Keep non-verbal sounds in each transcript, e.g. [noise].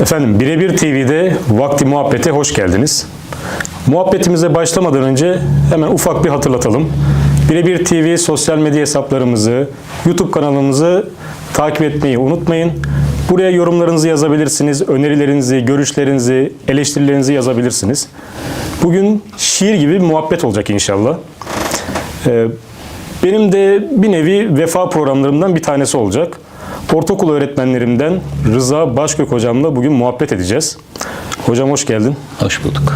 Efendim Birebir TV'de Vakti Muhabbete hoş geldiniz. Muhabbetimize başlamadan önce hemen ufak bir hatırlatalım. Birebir TV sosyal medya hesaplarımızı, YouTube kanalımızı takip etmeyi unutmayın. Buraya yorumlarınızı yazabilirsiniz, önerilerinizi, görüşlerinizi, eleştirilerinizi yazabilirsiniz. Bugün şiir gibi bir muhabbet olacak inşallah. Ee, benim de bir nevi vefa programlarımdan bir tanesi olacak. Ortaokul öğretmenlerimden Rıza Başgök hocamla bugün muhabbet edeceğiz. Hocam hoş geldin. Hoş bulduk.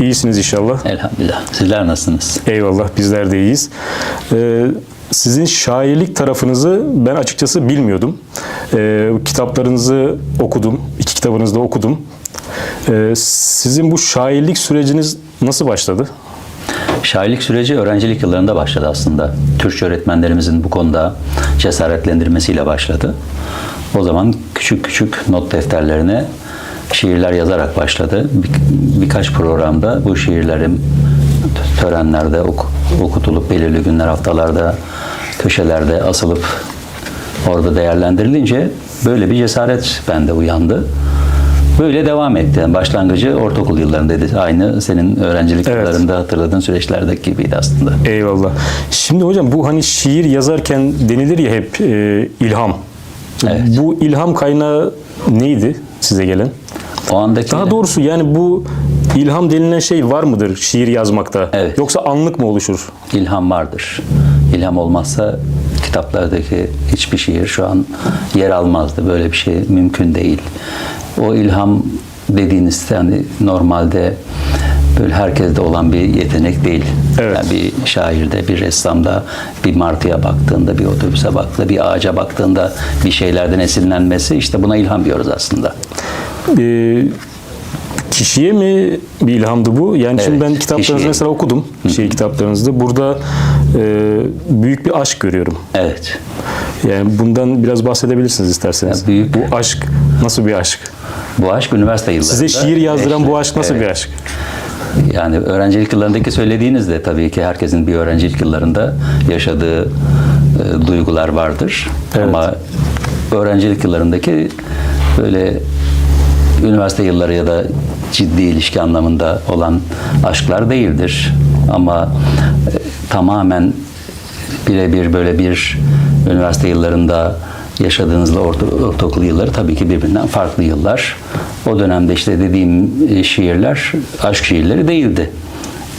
İyisiniz inşallah. Elhamdülillah. Sizler nasılsınız? Eyvallah bizler de iyiyiz. Ee, sizin şairlik tarafınızı ben açıkçası bilmiyordum. Ee, kitaplarınızı okudum. iki kitabınızı da okudum. Ee, sizin bu şairlik süreciniz nasıl başladı? Şairlik süreci öğrencilik yıllarında başladı aslında. Türkçe öğretmenlerimizin bu konuda cesaretlendirmesiyle başladı. O zaman küçük küçük not defterlerine şiirler yazarak başladı. Bir, birkaç programda bu şiirlerim törenlerde ok- okutulup belirli günler haftalarda köşelerde asılıp orada değerlendirilince böyle bir cesaret bende uyandı. Böyle devam etti. Yani başlangıcı ortaokul yıllarındaydı. Aynı senin öğrencilik Evet. yıllarında hatırladığın süreçlerdeki gibiydi aslında. Eyvallah. Şimdi hocam bu hani şiir yazarken denilir ya hep e, ilham. Evet. Bu ilham kaynağı neydi size gelen? O andaki Daha doğrusu yani bu ilham denilen şey var mıdır şiir yazmakta? Evet. Yoksa anlık mı oluşur? ilham vardır. İlham olmazsa kitaplardaki hiçbir şiir şu an yer almazdı. Böyle bir şey mümkün değil. O ilham dediğiniz yani normalde böyle herkeste olan bir yetenek değil. Evet. Yani bir şairde, bir ressamda, bir martıya baktığında, bir otobüse baktığında, bir ağaca baktığında bir şeylerden esinlenmesi işte buna ilham diyoruz aslında. Ee, kişiye mi bir ilhamdı bu? Yani şimdi Evet, ben kitaplarınızı kişiye. mesela okudum. Şiir kitaplarınızda. Burada büyük bir aşk görüyorum. Evet. Yani bundan biraz bahsedebilirsiniz isterseniz. Ya büyük- Bu aşk nasıl bir aşk? Bu aşk üniversite yıllarında. Size şiir yazdıran işte, bu aşk nasıl evet. bir aşk? Yani öğrencilik yıllarındaki söylediğiniz de tabii ki herkesin bir öğrencilik yıllarında yaşadığı e, duygular vardır. Evet. Ama öğrencilik yıllarındaki böyle üniversite yılları ya da ciddi ilişki anlamında olan aşklar değildir. Ama e, tamamen birebir böyle bir üniversite yıllarında yaşadığınızla orta, ortaokul yılları tabii ki birbirinden farklı yıllar. O dönemde işte dediğim e, şiirler aşk şiirleri değildi.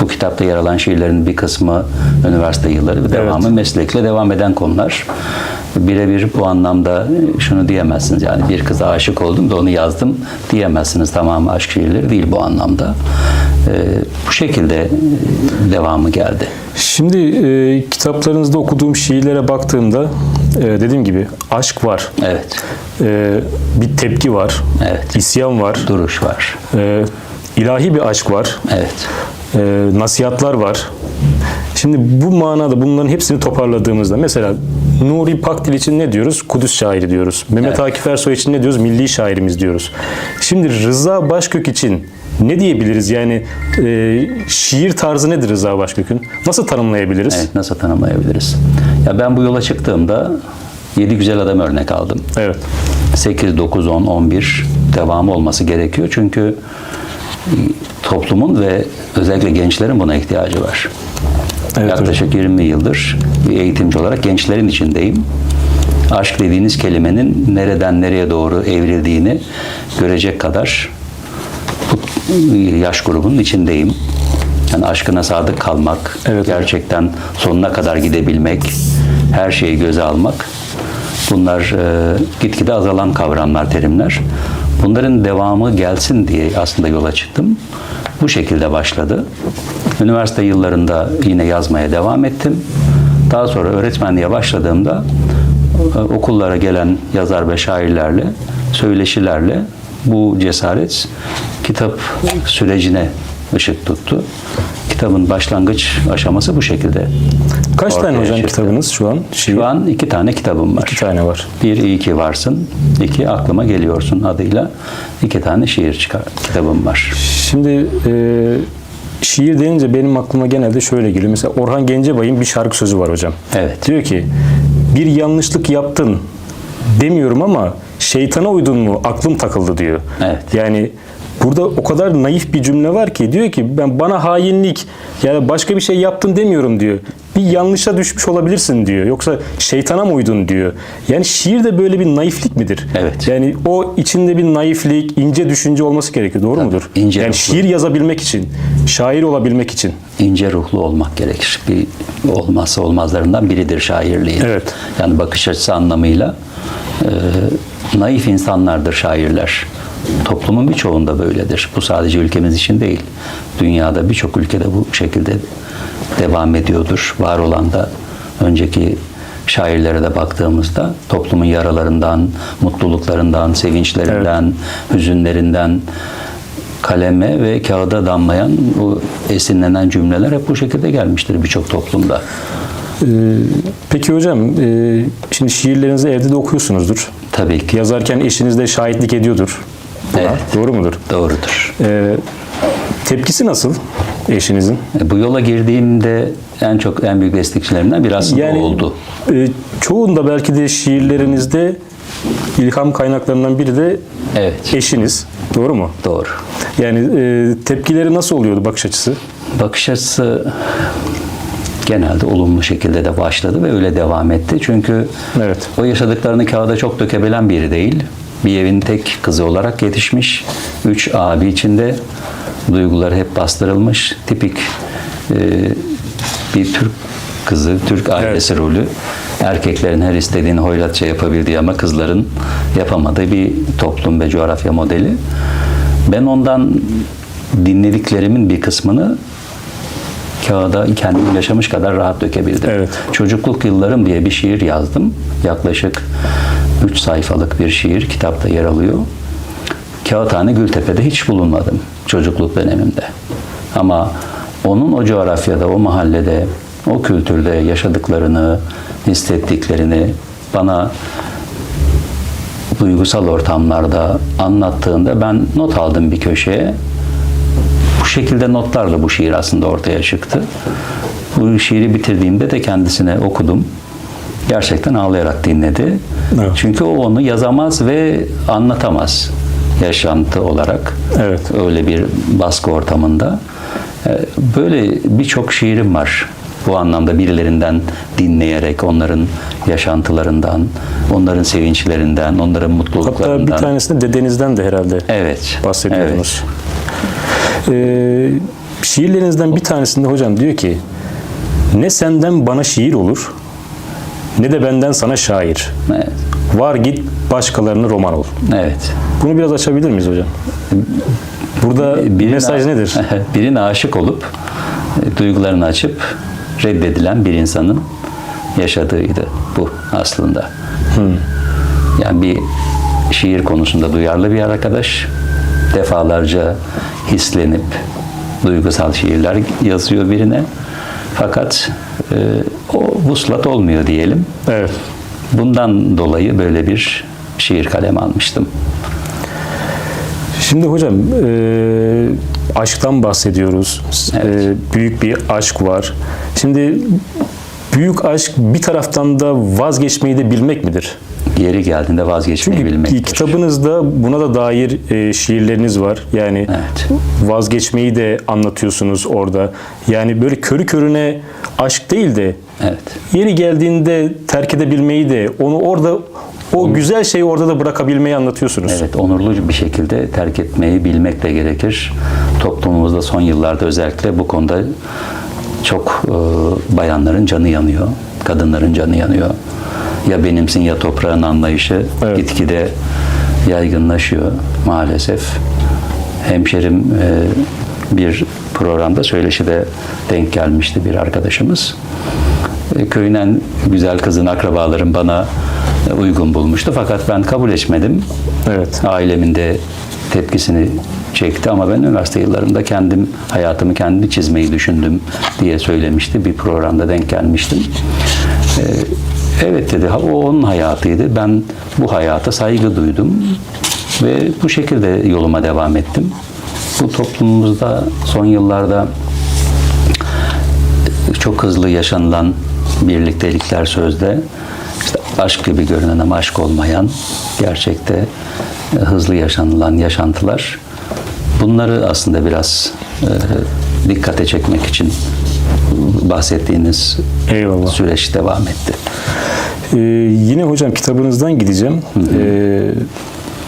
Bu kitapta yer alan şiirlerin bir kısmı üniversite yılları ve devamı meslekle devam eden konular. Birebir bu anlamda şunu diyemezsiniz yani bir kıza aşık oldum da onu yazdım diyemezsiniz. Tamamı aşk şiirleri değil bu anlamda. Ee, bu şekilde e, devamı geldi. Şimdi e, kitaplarınızda okuduğum şiirlere baktığımda e, dediğim gibi aşk var. Evet, E, bir tepki var. Evet. isyan var. duruş var. E, ilahi bir aşk var. Evet. E, nasihatlar var. Şimdi bu manada bunların hepsini toparladığımızda mesela Nuri Pakdil için ne diyoruz? Kudüs şairi diyoruz. Mehmet Evet. Akif Ersoy için ne diyoruz? Milli şairimiz diyoruz. Şimdi Rıza Başkök için ne diyebiliriz? Yani e, şiir tarzı nedir Rıza Başkök'ün? Nasıl tanımlayabiliriz? Evet, nasıl tanımlayabiliriz? Ya ben bu yola çıktığımda 7 güzel adam örnek aldım. Evet. 8, 9, 10, 11 devamı olması gerekiyor. Çünkü toplumun ve özellikle gençlerin buna ihtiyacı var. Evet Yaklaşık 20 yıldır bir eğitimci olarak gençlerin içindeyim. Aşk dediğiniz kelimenin nereden nereye doğru evrildiğini görecek kadar bu yaş grubunun içindeyim. Yani aşkına sadık kalmak, Evet, gerçekten sonuna kadar gidebilmek, her şeyi göze almak. Bunlar e, gitgide azalan kavramlar, terimler. Bunların devamı gelsin diye aslında yola çıktım. Bu şekilde başladı. Üniversite yıllarında yine yazmaya devam ettim. Daha sonra öğretmenliğe başladığımda e, okullara gelen yazar ve şairlerle, söyleşilerle bu cesaret kitap sürecine ışık tuttu. Kitabın başlangıç aşaması bu şekilde. Kaç tane ortaya hocam çıktı. kitabınız şu an? Şiir. Şu an iki tane kitabım var. İki tane var. Bir iyi ki varsın, iki aklıma geliyorsun adıyla iki tane şiir çıkar, kitabım var. Şimdi e, şiir denince benim aklıma genelde şöyle geliyor. Mesela Orhan Gencebay'ın bir şarkı sözü var hocam. Evet. Diyor ki bir yanlışlık yaptın demiyorum ama şeytana uydun mu aklım takıldı diyor. Evet. Yani burada o kadar naif bir cümle var ki diyor ki ben bana hainlik ya da başka bir şey yaptın demiyorum diyor. Bir yanlışa düşmüş olabilirsin diyor. Yoksa şeytana mı uydun diyor. Yani şiirde böyle bir naiflik midir? Evet. Yani o içinde bir naiflik, ince düşünce olması gerekiyor. Doğru mudur? ince yani ruhlu. şiir yazabilmek için, şair olabilmek için. ince ruhlu olmak gerekir. Bir olmazsa olmazlarından biridir şairliğin. Evet. Yani bakış açısı anlamıyla e, naif insanlardır şairler. Toplumun birçoğunda böyledir. Bu sadece ülkemiz için değil. Dünyada birçok ülkede bu şekilde devam ediyordur. Var olan da önceki şairlere de baktığımızda toplumun yaralarından, mutluluklarından, sevinçlerinden, hüzünlerinden kaleme ve kağıda damlayan bu esinlenen cümleler hep bu şekilde gelmiştir birçok toplumda. Ee, peki hocam, e, şimdi şiirlerinizi evde de okuyorsunuzdur. Tabii ki Yazarken eşiniz de şahitlik ediyordur. Buna. Evet. Doğru mudur? doğrudur. Ee, tepkisi nasıl eşinizin? E, Bu yola girdiğimde en çok en büyük destekçilerinden biri aslında Yani o oldu. e, çoğunda belki de şiirlerinizde ilham kaynaklarından biri de Evet, eşiniz. Doğru mu? doğru. Yani e, tepkileri nasıl oluyordu bakış açısı? Bakış açısı genelde olumlu şekilde de başladı ve öyle devam etti. Çünkü Evet. o yaşadıklarını kağıda çok dökebilen biri değil. Bir evin tek kızı olarak yetişmiş. Üç abi içinde duyguları hep bastırılmış. Tipik e, bir Türk kızı, Türk ailesi rolü. Erkeklerin her istediğini hoyratça yapabildiği ama kızların yapamadığı bir toplum ve coğrafya modeli. Ben ondan dinlediklerimin bir kısmını kağıda kendim yaşamış kadar rahat dökebildim. Evet. Çocukluk yıllarım diye bir şiir yazdım. Yaklaşık 3 sayfalık bir şiir kitapta yer alıyor. Kağıthane Gültepe'de hiç bulunmadım çocukluk dönemimde. Ama onun o coğrafyada, o mahallede, o kültürde yaşadıklarını, hissettiklerini bana duygusal ortamlarda anlattığında ben not aldım bir köşeye. Bu şekilde notlarla bu şiir aslında ortaya çıktı. Bu şiiri bitirdiğimde de kendisine okudum. Gerçekten ağlayarak dinledi. Evet. Çünkü o onu yazamaz ve anlatamaz yaşantı olarak. Evet. Öyle bir baskı ortamında. Ee, Böyle birçok şiirim var. Bu anlamda birilerinden dinleyerek, onların yaşantılarından, onların sevinçlerinden, onların Hatta mutluluklarından. bir tanesinde dedenizden de herhalde Evet. bahsediyordunuz. Ee, şiirlerinizden bir tanesinde hocam diyor ki ne senden bana şiir olur ne de benden sana şair. Evet. Var git başkalarına roman ol. Evet. Bunu biraz açabilir miyiz hocam? Burada Birine- mesaj nedir? [laughs] Birine aşık olup e, duygularını açıp reddedilen bir insanın yaşadığıydı bu aslında. Yani bir şiir konusunda duyarlı bir arkadaş defalarca hislenip duygusal şiirler yazıyor birine. Fakat e, o vuslat olmuyor diyelim. Evet. Bundan dolayı böyle bir şiir kalemi almıştım. Şimdi hocam e, aşktan bahsediyoruz. Evet. E, büyük bir aşk var. Şimdi büyük aşk bir taraftan da vazgeçmeyi de bilmek midir? Yeri geldiğinde vazgeçmeyi Çünkü bilmektir. kitabınızda buna da dair e, şiirleriniz var. Yani Evet. vazgeçmeyi de anlatıyorsunuz orada. Yani böyle körü körüne aşk değil de Evet. yeri geldiğinde terk edebilmeyi de onu orada o güzel şeyi orada da bırakabilmeyi anlatıyorsunuz. Evet, onurlu bir şekilde terk etmeyi bilmek de gerekir. Toplumumuzda son yıllarda özellikle bu konuda çok e, bayanların canı yanıyor, kadınların canı yanıyor. Ya benimsin ya toprağın anlayışı Evet. gitgide yaygınlaşıyor maalesef. Hemşerim e, bir programda söyleşide denk gelmişti bir arkadaşımız. E, Köyün en güzel kızın akrabalarım bana e, uygun bulmuştu fakat ben kabul etmedim. Evet. Ailemin de tepkisini çekti ama ben üniversite yıllarında kendim hayatımı kendim çizmeyi düşündüm diye söylemişti. Bir programda denk gelmiştim. Evet dedi, o onun hayatıydı. Ben bu hayata saygı duydum ve bu şekilde yoluma devam ettim. Bu toplumumuzda son yıllarda çok hızlı yaşanılan birliktelikler sözde işte aşk gibi görünen ama aşk olmayan, gerçekte e, hızlı yaşanılan yaşantılar. Bunları aslında biraz e, dikkate çekmek için bahsettiğiniz Eyvallah. süreç devam etti. Ee, yine hocam kitabınızdan gideceğim. Ee,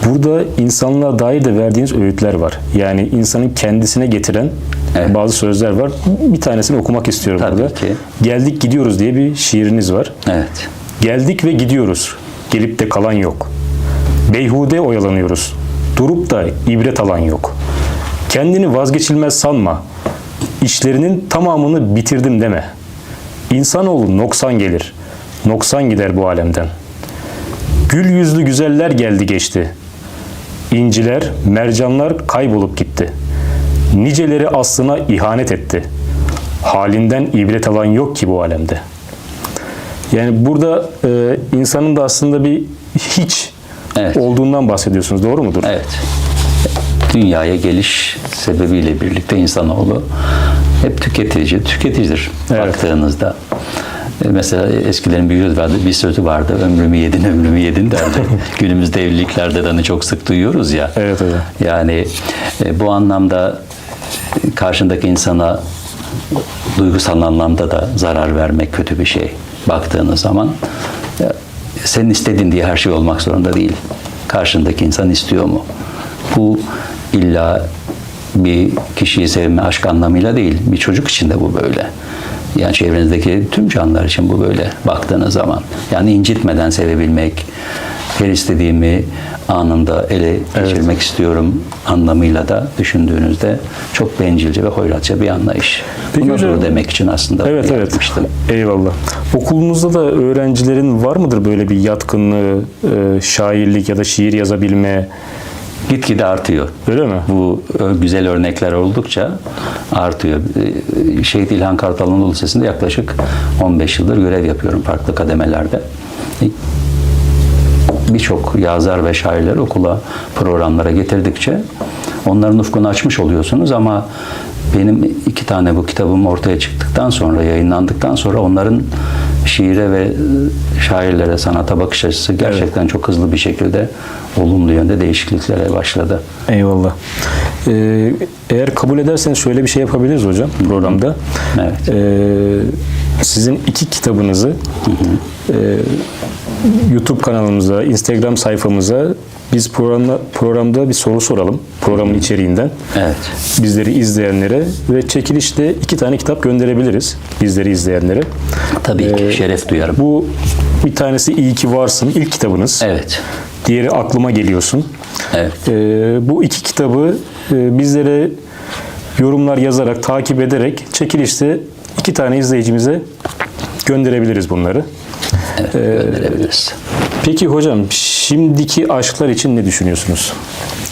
burada insanlığa dair de verdiğiniz öğütler var. Yani insanın kendisine getiren Evet. bazı sözler var. Bir tanesini okumak istiyorum Tabii burada. ki. Geldik gidiyoruz diye bir şiiriniz var. Evet. Geldik ve gidiyoruz. Gelip de kalan yok. Beyhude oyalanıyoruz. Durup da ibret alan yok. Kendini vazgeçilmez sanma. İşlerinin tamamını bitirdim deme. İnsanoğlu noksan gelir. Noksan gider bu alemden. Gül yüzlü güzeller geldi geçti. İnciler, mercanlar kaybolup gitti. Niceleri aslına ihanet etti. Halinden ibret alan yok ki bu alemde.'' Yani burada e, insanın da aslında bir hiç Evet. olduğundan bahsediyorsunuz. Doğru mudur? Evet. Dünyaya geliş sebebiyle birlikte insanoğlu hep tüketici, tüketicidir Evet. baktığınızda. E, Mesela eskilerin bir söz vardı, bir sözü vardı. Ömrümü yedin, ömrümü yedin derdi. [laughs] Günümüzde evliliklerde de hani çok sık duyuyoruz ya. Evet hocam. Yani e, bu anlamda e, karşındaki insana duygusal anlamda da zarar vermek kötü bir şey baktığınız zaman. Senin istediğin diye her şey olmak zorunda değil. Karşındaki insan istiyor mu? Bu illa bir kişiyi sevme aşk anlamıyla değil. Bir çocuk için de bu böyle. Yani çevrenizdeki tüm canlılar için bu böyle baktığınız zaman. Yani incitmeden sevebilmek, her istediğimi anında ele geçirmek istiyorum anlamıyla da düşündüğünüzde çok bencilce ve hoyratça bir anlayış. Peki Buna hocam- demek için aslında Evet bunu evet. Eyvallah. Okulunuzda da öğrencilerin var mıdır böyle bir yatkınlığı, e, şairlik ya da şiir yazabilme? Gitgide artıyor. Öyle mi? Bu e, güzel örnekler oldukça artıyor. E, Şehit İlhan Kartal Anadolu Lisesi'nde yaklaşık 15 yıldır görev yapıyorum farklı kademelerde. E, Birçok yazar ve şairleri okula, programlara getirdikçe onların ufkunu açmış oluyorsunuz ama benim iki tane bu kitabım ortaya çıktıktan sonra, yayınlandıktan sonra onların şiire ve şairlere, sanata bakış açısı gerçekten çok hızlı bir şekilde olumlu yönde değişikliklere başladı. Eyvallah. Ee, eğer kabul ederseniz şöyle bir şey yapabiliriz hocam programda. Evet. Ee, sizin iki kitabınızı e, YouTube kanalımıza, Instagram sayfamıza biz programda programda bir soru soralım programın içeriğinden. Evet. Bizleri izleyenlere ve çekilişte iki tane kitap gönderebiliriz bizleri izleyenlere. Tabii ki şeref duyarım. Bu bir tanesi İyi ki varsın ilk kitabınız. Evet. Diğeri aklıma geliyorsun. Evet. Ee, bu iki kitabı e, bizlere yorumlar yazarak, takip ederek çekilişte iki tane izleyicimize gönderebiliriz bunları. Evet. Gönderebiliriz. Peki hocam, şimdiki aşklar için ne düşünüyorsunuz?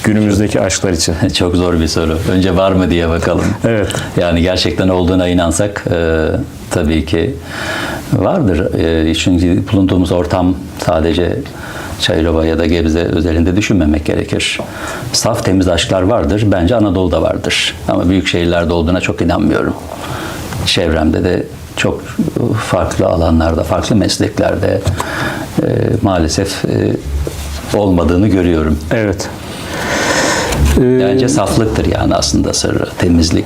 Günümüzdeki aşklar için. [laughs] Çok zor bir soru. Önce var mı diye bakalım. Evet. Yani gerçekten olduğuna inansak e, tabii ki vardır. E, çünkü bulunduğumuz ortam sadece Çayırova ya da Gebze özelinde düşünmemek gerekir. Saf temiz aşklar vardır. Bence Anadolu'da vardır. Ama büyük şehirlerde olduğuna çok inanmıyorum. Çevremde de çok farklı alanlarda, farklı mesleklerde e, maalesef e, olmadığını görüyorum. Evet. Ee, Bence saflıktır yani aslında sırrı, temizlik.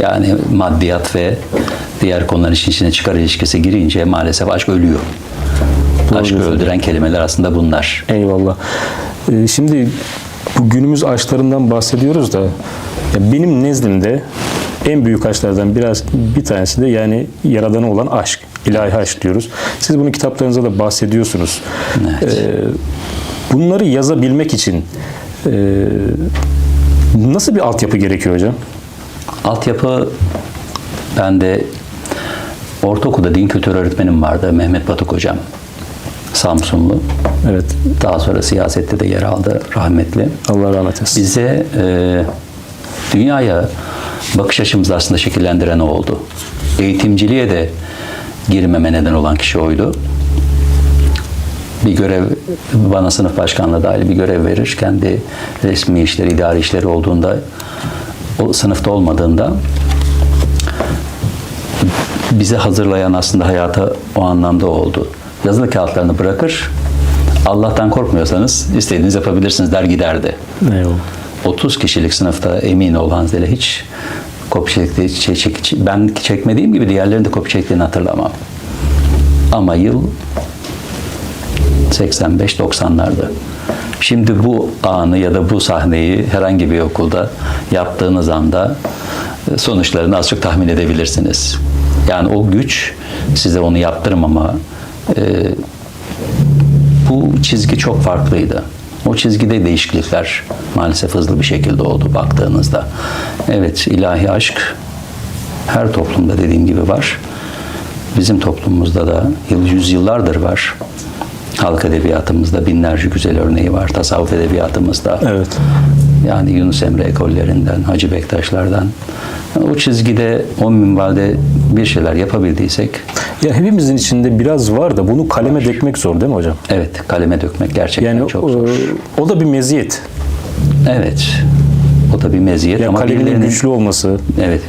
Yani maddiyat ve diğer konuların işin içine çıkar ilişkisi girince maalesef aşk ölüyor. Aşkı diyorsun. öldüren kelimeler aslında bunlar. Eyvallah. Ee, şimdi bu günümüz aşklarından bahsediyoruz da benim nezdimde en büyük aşklardan biraz bir tanesi de yani yaradanı olan aşk. ilahi aşk diyoruz. Siz bunu kitaplarınızda da bahsediyorsunuz. Evet. Ee, bunları yazabilmek için e, nasıl bir altyapı gerekiyor hocam? Altyapı ben de ortaokulda din kültürü öğretmenim vardı Mehmet Batık hocam. Samsunlu. Evet. Daha sonra siyasette de yer aldı rahmetli. Allah rahmet etsin. bize e, dünyaya bakış açımızı aslında şekillendiren o oldu. Eğitimciliğe de girmeme neden olan kişi oydu. Bir görev, bana sınıf başkanlığı dahil bir görev verir. Kendi resmi işleri, idari işleri olduğunda, o sınıfta olmadığında bizi hazırlayan aslında hayata o anlamda oldu. yazılı kağıtlarını bırakır. Allah'tan korkmuyorsanız istediğiniz yapabilirsiniz der giderdi. Eyvallah. 30 kişilik sınıfta emin ol Hanzeli hiç kopya çektiği, çek, çek- ben çekmediğim gibi diğerlerinin de kopya çektiğini hatırlamam. Ama yıl 85-90'lardı. Şimdi bu anı ya da bu sahneyi herhangi bir okulda yaptığınız anda e, sonuçlarını az çok tahmin edebilirsiniz. Yani o güç size onu yaptırmama e, bu çizgi çok farklıydı. O çizgide değişiklikler maalesef hızlı bir şekilde oldu baktığınızda. Evet ilahi aşk her toplumda dediğim gibi var. Bizim toplumumuzda da yıl yüzyıllardır var. Halk edebiyatımızda binlerce güzel örneği var. Tasavvuf edebiyatımızda. Evet. Yani Yunus Emre ekollerinden, Hacı Bektaşlardan. O çizgide, o minvalde bir şeyler yapabildiysek Ya hepimizin içinde biraz var da bunu kaleme dökmek zor değil mi hocam? evet kaleme dökmek gerçekten Yani çok o, zor. o da bir meziyet. Evet. O da bir meziyet Yani ama kalemin güçlü olması. evet.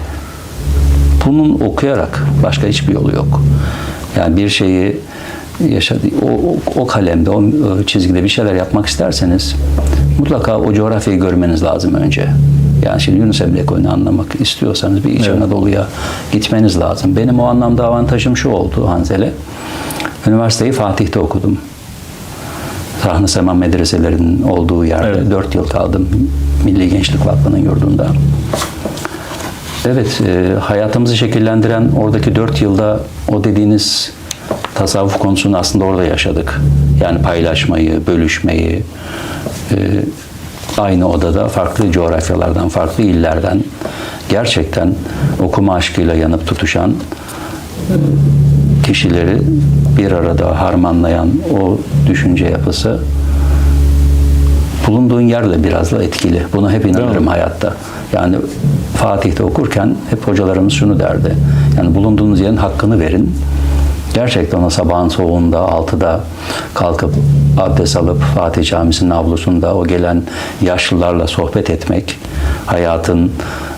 Bunun okuyarak başka hiçbir yolu yok. Yani bir şeyi yaşadı o, o, o kalemde, o, o çizgide bir şeyler yapmak isterseniz mutlaka o coğrafyayı görmeniz lazım önce. Yani şimdi Yunus Emre Ekolü'nü anlamak istiyorsanız bir İç Evet. Anadolu'ya gitmeniz lazım. Benim o anlamda avantajım şu oldu Hanzele. Üniversiteyi Fatih'te okudum. Sahne Sema medreselerinin olduğu yerde Evet. 4 yıl kaldım. Milli Gençlik Vakfı'nın yurdunda. Evet, e, hayatımızı şekillendiren oradaki dört yılda o dediğiniz tasavvuf konusunu aslında orada yaşadık. Yani paylaşmayı, bölüşmeyi, aynı odada farklı coğrafyalardan, farklı illerden gerçekten okuma aşkıyla yanıp tutuşan e, kişileri bir arada harmanlayan o düşünce yapısı bulunduğun yerle biraz da etkili. Buna hep inanırım hayatta. Yani Fatih'te okurken hep hocalarımız şunu derdi. Yani bulunduğunuz yerin hakkını verin. Gerçekten ona sabahın soğuğunda, altıda kalkıp abdest alıp Fatih Camisi'nin avlusunda o gelen yaşlılarla sohbet etmek, hayatın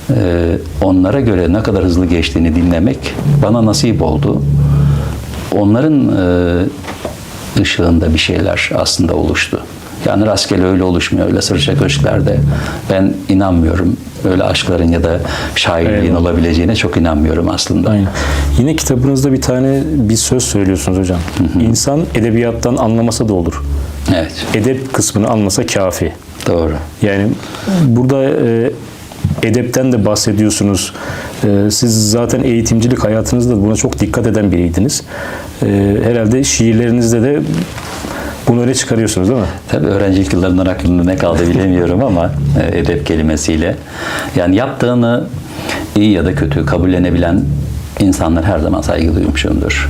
e, onlara göre ne kadar hızlı geçtiğini dinlemek bana nasip oldu. Onların e, ışığında bir şeyler aslında oluştu. Yani rastgele öyle oluşmuyor, öyle sırça köşklerde. Ben inanmıyorum. Öyle aşkların ya da şairliğin Eyvallah. olabileceğine çok inanmıyorum aslında. Aynen. Yine kitabınızda bir tane bir söz söylüyorsunuz hocam. İnsan edebiyattan anlamasa da olur. Evet, Edep kısmını anlasa kafi. doğru. Yani burada e, edepten de bahsediyorsunuz. E, siz zaten eğitimcilik hayatınızda buna çok dikkat eden biriydiniz. E, herhalde şiirlerinizde de bunu öne çıkarıyorsunuz değil mi? Tabii öğrencilik yıllarından aklımda ne kaldı bilemiyorum ama e, edep kelimesiyle. Yani yaptığını iyi ya da kötü kabullenebilen insanlar her zaman saygı duymuşumdur.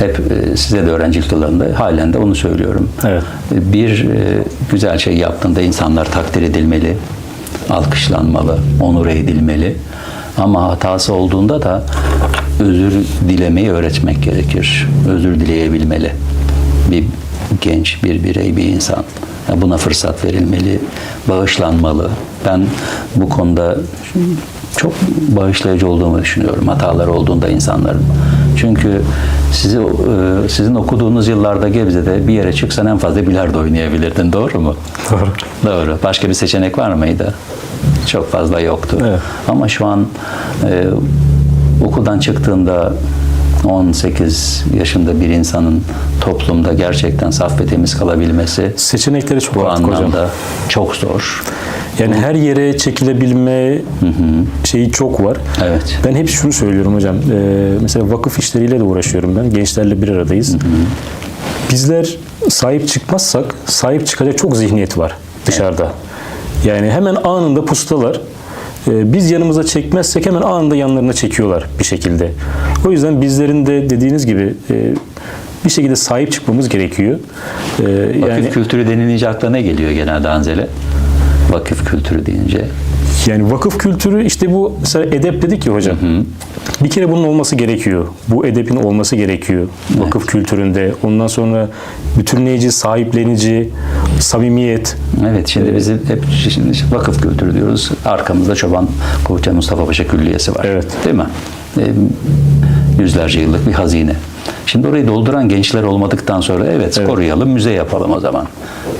Hep e, size de öğrencilik yıllarında halen de onu söylüyorum. Evet. Bir e, güzel şey yaptığında insanlar takdir edilmeli, alkışlanmalı, onur edilmeli. Ama hatası olduğunda da özür dilemeyi öğretmek gerekir. Özür dileyebilmeli bir genç, bir birey, bir insan. Buna fırsat verilmeli, bağışlanmalı. Ben bu konuda çok bağışlayıcı olduğumu düşünüyorum hatalar olduğunda insanların. Çünkü sizi e, sizin okuduğunuz yıllarda Gebze'de bir yere çıksan en fazla bilardo oynayabilirdin. Doğru mu? Doğru. Doğru. Başka bir seçenek var mıydı? Çok fazla yoktu. Evet. Ama şu an e, okuldan çıktığında 18 yaşında bir insanın toplumda gerçekten saf ve temiz kalabilmesi Seçenekleri çok bu artık hocam. anlamda çok zor. Yani her yere çekilebilme şeyi çok var. Evet. Ben hep şunu söylüyorum hocam. Ee, mesela vakıf işleriyle de uğraşıyorum ben. Gençlerle bir aradayız. Bizler sahip çıkmazsak sahip çıkacak çok zihniyet var dışarıda. Yani hemen anında pustalar. Ee, Biz yanımıza çekmezsek hemen anında yanlarına çekiyorlar bir şekilde. O yüzden bizlerin de dediğiniz gibi e, bir şekilde sahip çıkmamız gerekiyor. Ee, Vakıf Yani kültürü denilince akla ne geliyor genelde Anzel'e? Vakıf kültürü deyince. Yani vakıf kültürü işte bu mesela edep dedik ya hocam. Bir kere bunun olması gerekiyor. Bu edepin olması gerekiyor vakıf kültüründe. Ondan sonra bütünleyici, sahiplenici, samimiyet. Evet şimdi biz hep şimdi vakıf kültürü diyoruz. Arkamızda Çoban Komutan Mustafa Paşa Külliyesi var. Evet. Değil mi? E, yüzlerce yıllık bir hazine. Şimdi orayı dolduran gençler olmadıktan sonra evet, koruyalım, müze yapalım o zaman.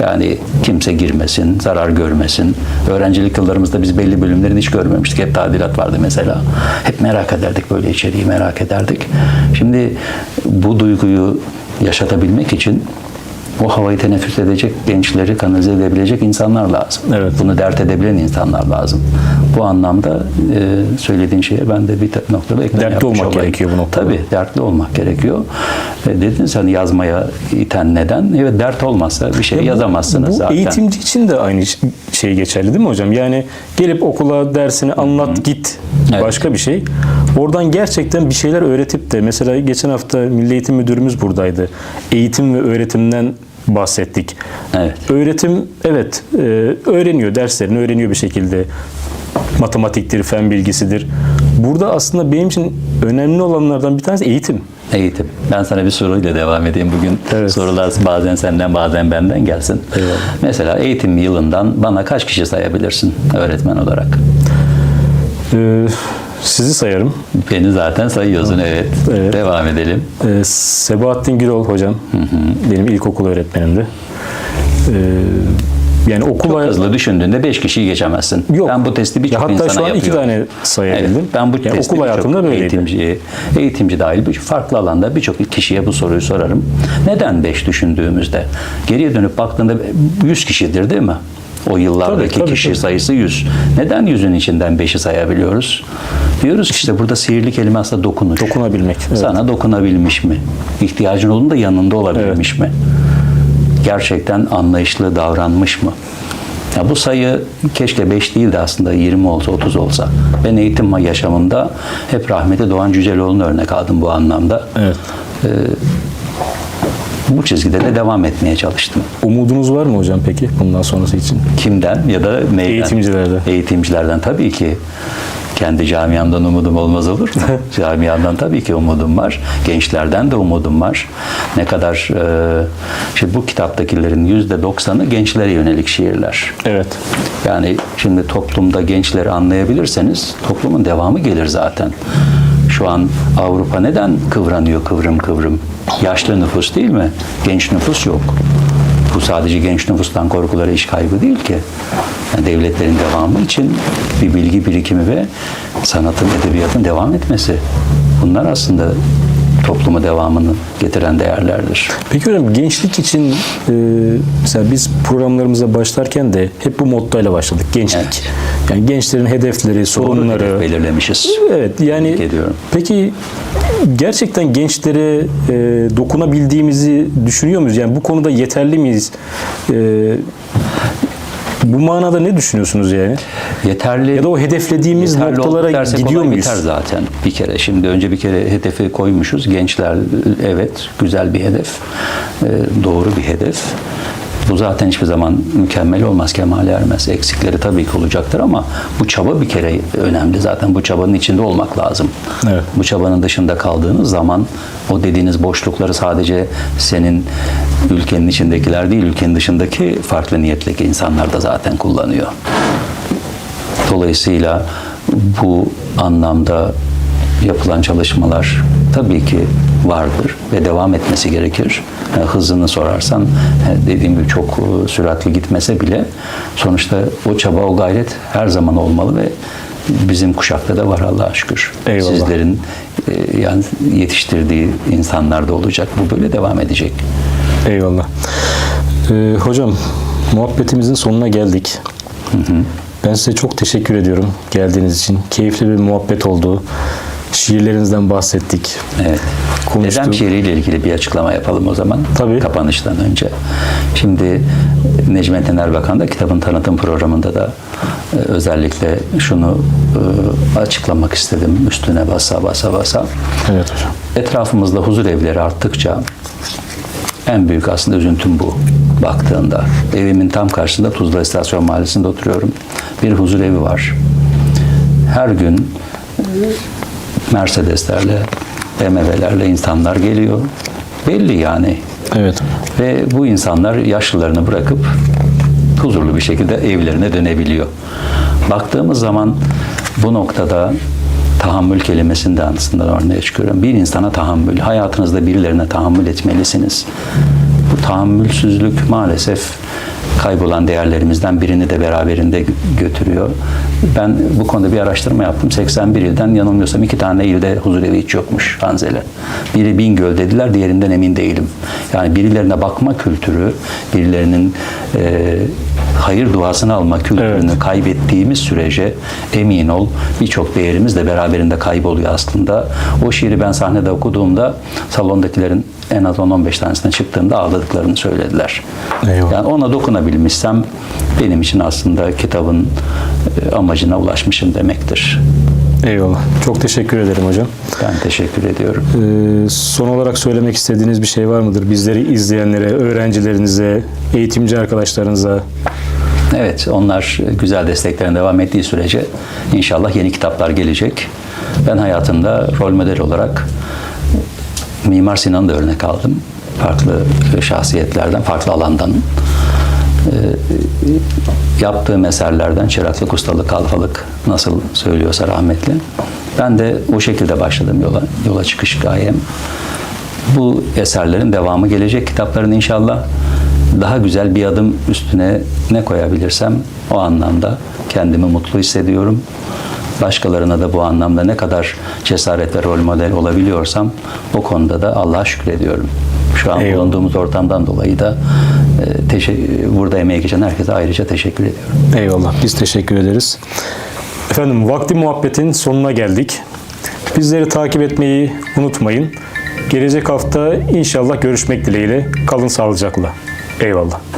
Yani kimse girmesin, zarar görmesin. Öğrencilik yıllarımızda biz belli bölümlerini hiç görmemiştik. Hep tadilat vardı mesela. Hep merak ederdik böyle içeriği merak ederdik. Şimdi bu duyguyu yaşatabilmek için o havayı teneffüs edecek, gençleri kanalize edebilecek insanlar lazım. Evet. Bunu dert edebilen insanlar lazım. Bu anlamda e, söylediğin şeye ben de bir ta- noktada ekleme Dertli olmak olayım. gerekiyor bu noktada. Tabii dertli olmak gerekiyor. E, dediniz hani yazmaya iten neden? Evet dert olmazsa bir şey yazamazsınız Bu zaten. eğitimci için de aynı şey geçerli değil mi hocam? Yani gelip okula dersini anlat git Evet. başka bir şey. Oradan gerçekten bir şeyler öğretip de mesela geçen hafta Milli Eğitim Müdürümüz buradaydı. Eğitim ve öğretimden bahsettik. Evet. Öğretim evet e, öğreniyor derslerini öğreniyor bir şekilde. Matematiktir, fen bilgisidir. Burada aslında benim için önemli olanlardan bir tanesi eğitim. Eğitim. Ben sana bir soruyla devam edeyim bugün. Evet. Sorular bazen senden bazen benden gelsin. Mesela eğitim yılından bana kaç kişi sayabilirsin öğretmen olarak? E, sizi sayarım. Beni zaten sayıyorsun evet. Evet. Devam edelim. Ee, Sebahattin Gürol hocam benim ilkokul öğretmenimdi. Ee, yani okul hay- Hızlı düşündüğünde 5 kişiyi geçemezsin. Yok. Ben bu testi birçok hatta insana şu an iki yapıyorum. tane sayabildim. Evet, ben bu Ya testi okul hayatımda böyleydi. eğitimci, eğitimci dahil bir farklı alanda birçok kişiye bu soruyu sorarım. Neden 5 düşündüğümüzde? Geriye dönüp baktığında 100 kişidir değil mi? O yıllardaki Tabii, tabii, kişi tabii. sayısı 100. Neden 100'ün içinden 5'i sayabiliyoruz? Diyoruz ki işte burada sihirli kelime aslında dokunuş. Dokunabilmek, evet. Sana dokunabilmiş mi? İhtiyacın olduğunda yanında olabilmiş mi? Gerçekten anlayışlı davranmış mı? Ya bu sayı keşke 5 değil de aslında 20 olsa 30 olsa. Ben eğitim yaşamımda hep rahmetli Doğan Cüceloğlu'nu örnek aldım bu anlamda. Evet. Bu çizgide de devam etmeye çalıştım. Umudunuz var mı hocam peki bundan sonrası için? Kimden ya da neyden? Eğitimcilerden. Eğitimcilerden tabii ki. Kendi camiamdan umudum olmaz olur mu? [laughs] Camiamdan tabii ki umudum var. Gençlerden de umudum var. Ne kadar e, şimdi bu kitaptakilerin yüzde doksanı gençlere yönelik şiirler. Evet. Yani şimdi toplumda gençleri anlayabilirseniz toplumun devamı gelir zaten. Şu an Avrupa neden kıvranıyor kıvrım kıvrım? Yaşlı nüfus değil mi? Genç nüfus yok. Bu sadece genç nüfustan korkuları iş kaybı değil ki. Yani devletlerin devamı için bir bilgi birikimi ve sanatın, edebiyatın devam etmesi. Bunlar aslında toplumu devamını getiren değerlerdir. Peki hocam gençlik için e, mesela biz programlarımıza başlarken de hep bu mottoyla başladık. Gençlik. Evet. Yani gençlerin hedefleri, sorunları. Hedef belirlemişiz. Evet yani peki gerçekten gençlere e, dokunabildiğimizi düşünüyor muyuz? Yani bu konuda yeterli miyiz? E, bu manada ne düşünüyorsunuz yani? Yeterli Ya da o hedeflediğimiz noktalara gidiyor muyuz? Biter zaten bir kere. Şimdi önce bir kere hedefi koymuşuz. Gençler evet güzel bir hedef. Ee, doğru bir hedef. Bu zaten hiçbir zaman mükemmel olmaz, kemale ermez. Eksikleri tabii ki olacaktır ama bu çaba bir kere önemli. Zaten bu çabanın içinde olmak lazım. Evet. Bu çabanın dışında kaldığınız zaman o dediğiniz boşlukları sadece senin ülkenin içindekiler değil, ülkenin dışındaki farklı niyetteki insanlar da zaten kullanıyor. Dolayısıyla bu anlamda yapılan çalışmalar tabii ki vardır ve devam etmesi gerekir. Yani hızını sorarsan e, dediğim gibi çok e, süratli gitmese bile sonuçta o çaba o gayret her zaman olmalı ve bizim kuşakta da var Allah'a şükür. Eyvallah. Sizlerin e, yani yetiştirdiği insanlar da olacak. Bu böyle devam edecek. Eyvallah. Ee, hocam muhabbetimizin sonuna geldik. Ben size çok teşekkür ediyorum geldiğiniz için. Keyifli bir muhabbet oldu. Şiirlerinizden bahsettik. Evet. Konuştuk. Dedem şiiriyle ilgili bir açıklama yapalım o zaman. Tabii. Kapanıştan önce. Şimdi Necmettin Erbakan da kitabın tanıtım programında da e, özellikle şunu e, açıklamak istedim. Üstüne basa basa basa. Evet hocam. Etrafımızda huzur evleri arttıkça en büyük aslında üzüntüm bu baktığında. Evimin tam karşısında Tuzla İstasyon Mahallesi'nde oturuyorum. Bir huzur evi var. Her gün Mercedeslerle, BMW'lerle insanlar geliyor. Belli yani. Evet. Ve bu insanlar yaşlılarını bırakıp huzurlu bir şekilde evlerine dönebiliyor. Baktığımız zaman bu noktada tahammül kelimesinden aslında ortaya çıkıyorum. Bir insana tahammül, hayatınızda birilerine tahammül etmelisiniz. Bu tahammülsüzlük maalesef kaybolan değerlerimizden birini de beraberinde götürüyor. Ben bu konuda bir araştırma yaptım. 81 ilden yanılmıyorsam iki tane ilde huzurevi hiç yokmuş Hanzele. Biri Bingöl dediler, diğerinden emin değilim. Yani birilerine bakma kültürü, birilerinin e, hayır duasını alma kültürünü kaybettiğimiz sürece emin ol birçok değerimiz de beraberinde kayboluyor aslında. O şiiri ben sahnede okuduğumda salondakilerin en az 10-15 tanesine çıktığında ağladıklarını söylediler. Eyvallah. Yani ona dokunabilmişsem benim için aslında kitabın e, amacına ulaşmışım demektir. Eyvallah. Çok teşekkür ederim hocam. Ben teşekkür ediyorum. Ee, son olarak söylemek istediğiniz bir şey var mıdır? Bizleri izleyenlere, öğrencilerinize, eğitimci arkadaşlarınıza. Evet, onlar güzel desteklerin devam ettiği sürece inşallah yeni kitaplar gelecek. Ben hayatımda rol model olarak Mimar Sinan'ı da örnek aldım. Farklı şahsiyetlerden, farklı alandan. Ee, yaptığım eserlerden çıraklık, ustalık, kalfalık nasıl söylüyorsa rahmetli. Ben de o şekilde başladım yola, yola çıkış gayem. Bu eserlerin devamı gelecek kitapların inşallah daha güzel bir adım üstüne ne koyabilirsem o anlamda kendimi mutlu hissediyorum. Başkalarına da bu anlamda ne kadar cesaret ve rol model olabiliyorsam o konuda da Allah'a şükrediyorum. Şu an Eyvallah. bulunduğumuz ortamdan dolayı da e, burada emeği geçen herkese ayrıca teşekkür ediyorum. Eyvallah. Biz teşekkür ederiz. Efendim vakti muhabbetin sonuna geldik. Bizleri takip etmeyi unutmayın. Gelecek hafta inşallah görüşmek dileğiyle. Kalın sağlıcakla. Eyvallah.